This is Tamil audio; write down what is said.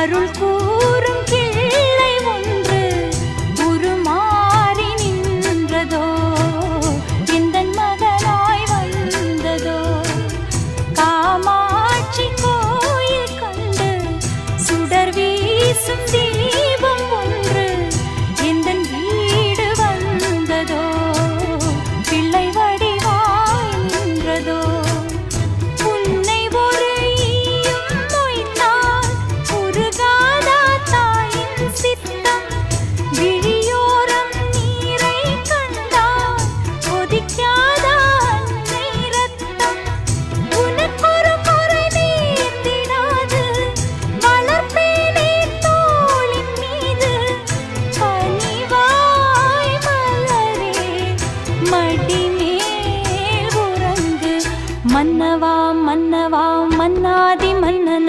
அருள் கூ மடி மேல் உறங்கு. மன்னவா மன்னவா மன்னாதி மன்னன